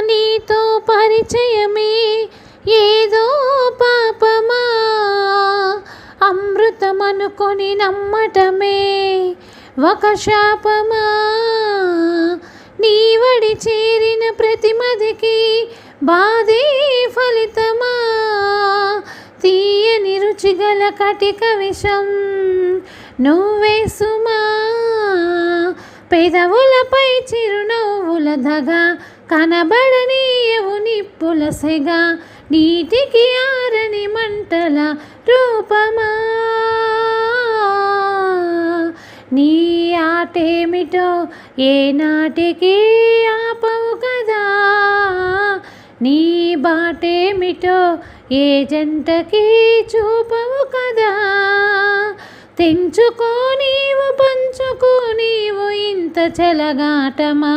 నీతో పరిచయమే ఏదో పాపమా. అమృతమనుకొని నమ్మటమే ఒక శాపమా. నీవడి చేరిన ప్రతిమదికి బాధే ఫలితమా. తీయని రుచిగల కటిక విషం నువ్వే సుమా. పెదవులపై చిరునవ్వుల దగా కనబడనీయవు నిప్పులసెగా నీటికి ఆరని మంటల రూపమా. నీ ఆటేమిటో ఏనాటికి ఆపవు కదా. నీ బాటేమిటో ఏ జంటకి చూపవు కదా. తెంచుకో నీవు పంచుకో నీవు ఇంత చెలగాటమా.